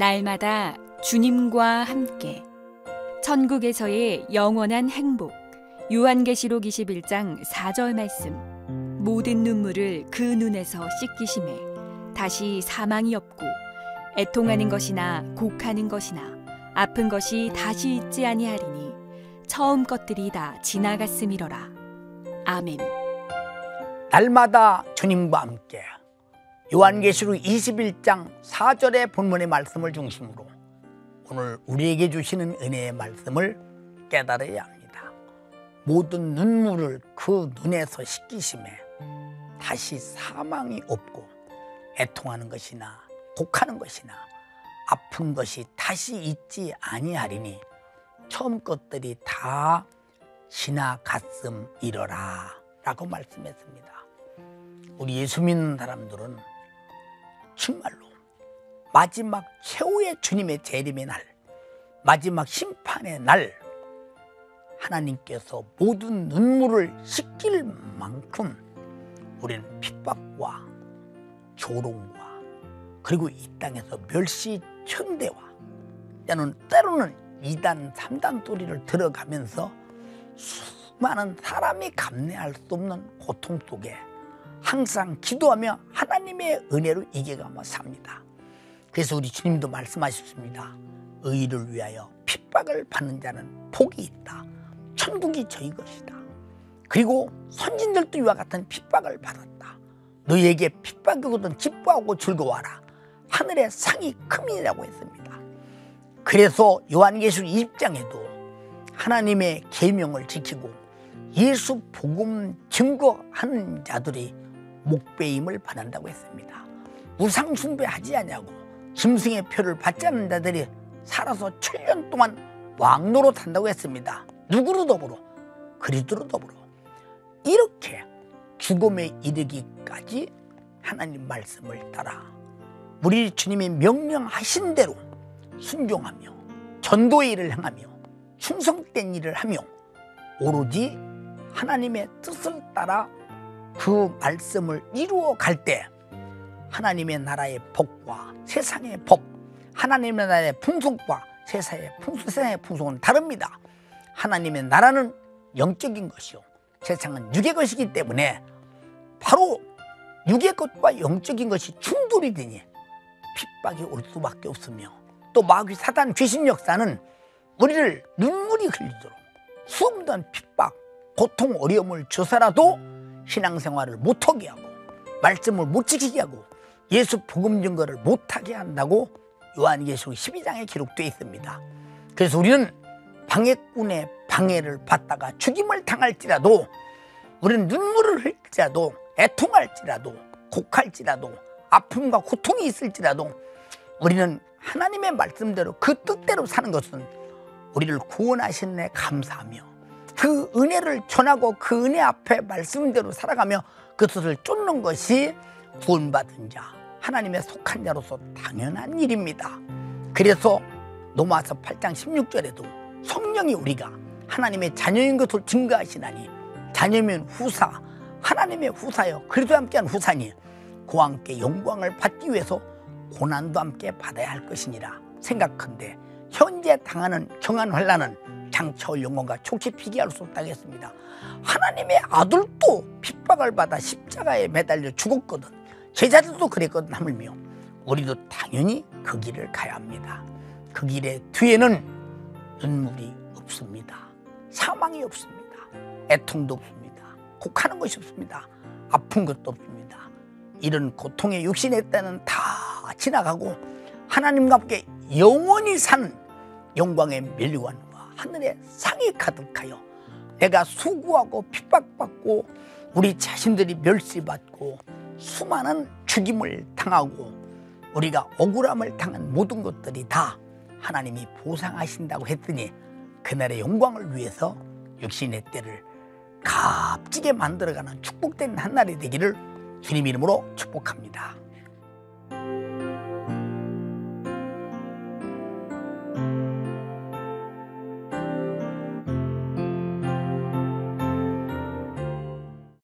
날마다 주님과 함께. 천국에서의 영원한 행복. 요한계시록 21장 4절 말씀. 모든 눈물을 그 눈에서 씻기심에 다시 사망이 없고 애통하는 것이나 곡하는 것이나 아픈 것이 다시 있지 아니하리니 처음 것들이 다 지나갔음이로라. 아멘. 날마다 주님과 함께 요한계시록 21장 4절의 본문의 말씀을 중심으로 오늘 우리에게 주시는 은혜의 말씀을 깨달아야 합니다. 모든 눈물을 그 눈에서 씻기심에 다시 사망이 없고 애통하는 것이나 곡하는 것이나 아픈 것이 다시 있지 아니하리니 처음 것들이 다 지나갔음 이러라 라고 말씀했습니다. 우리 예수 믿는 사람들은 정말로 마지막 최후의 주님의 재림의 날, 마지막 심판의 날, 하나님께서 모든 눈물을 씻길 만큼 우리는 핍박과 조롱과 그리고 이 땅에서 멸시 천대와 때는 때로는 2단, 3단 소리를 들어가면서 수많은 사람이 감내할 수 없는 고통 속에 항상 기도하며 하나님의 은혜로 이겨가며 삽니다. 그래서 우리 주님도 말씀하셨습니다. 의를 위하여 핍박을 받는 자는 복이 있다. 천국이 저희 것이다. 그리고 선진들도 이와 같은 핍박을 받았다. 너희에게 핍박이 오든 기뻐하고 즐거워하라. 하늘의 상이 큼이라고 했습니다. 그래서 요한계시록 20장에도 하나님의 계명을 지키고 예수 복음 증거하는 자들이 목배임을 받는다고 했습니다. 우상 숭배하지 않냐고 짐승의 표를 받지 않는 자들이 살아서 7년 동안 왕노로 산다고 했습니다. 누구로 더불어? 그리스도로 더불어. 이렇게 죽음에 이르기까지 하나님 말씀을 따라 우리 주님이 명령하신 대로 순종하며 전도의 일을 행하며 충성된 일을 하며 오로지 하나님의 뜻을 따라 그 말씀을 이루어 갈 때 하나님의 나라의 복과 세상의 복, 하나님의 나라의 풍속과 세상의 풍속, 세상의 풍속은 다릅니다. 하나님의 나라는 영적인 것이요. 세상은 육의 것이기 때문에 바로 육의 것과 영적인 것이 충돌이 되니 핍박이 올 수밖에 없으며 또 마귀 사단 귀신 역사는 우리를 눈물이 흘리도록 수없는 핍박, 고통, 어려움을 주서라도 신앙생활을 못하게 하고 말씀을 못 지키게 하고 예수 복음 증거를 못하게 한다고 요한계시록 12장에 기록되어 있습니다. 그래서 우리는 방해꾼의 방해를 받다가 죽임을 당할지라도 우리는 눈물을 흘릴지라도 애통할지라도 곡할지라도 아픔과 고통이 있을지라도 우리는 하나님의 말씀대로 그 뜻대로 사는 것은 우리를 구원하신 데 감사하며 그 은혜를 전하고 그 은혜 앞에 말씀대로 살아가며 그 뜻을 쫓는 것이 구원받은 자, 하나님의 속한 자로서 당연한 일입니다. 그래서 로마서 8장 16절에도 성령이 우리가 하나님의 자녀인 것을 증거하시나니 자녀면 후사, 하나님의 후사여 그리스도 함께한 후사니 그와 함께 영광을 받기 위해서 고난도 함께 받아야 할 것이니라 생각한데 현재 당하는 경한 환란은 장차올 영광과 촉치 피기할 수 없다겠습니다. 하나님의 아들도 핍박을 받아 십자가에 매달려 죽었거든. 제자들도 그랬거든 하물며 우리도 당연히 그 길을 가야 합니다. 그 길의 뒤에는 눈물이 없습니다. 사망이 없습니다. 애통도 없습니다. 곡하는 것이 없습니다. 아픈 것도 없습니다. 이런 고통의 육신의 때는 다 지나가고 하나님과 함께 영원히 사는 영광의 멸류관과 하늘의 상이 가득하여 내가 수고하고 핍박받고 우리 자신들이 멸시받고 수많은 죽임을 당하고 우리가 억울함을 당한 모든 것들이 다 하나님이 보상하신다고 했더니 그날의 영광을 위해서 육신의 때를 값지게 만들어가는 축복된 한날이 되기를 주님 이름으로 축복합니다.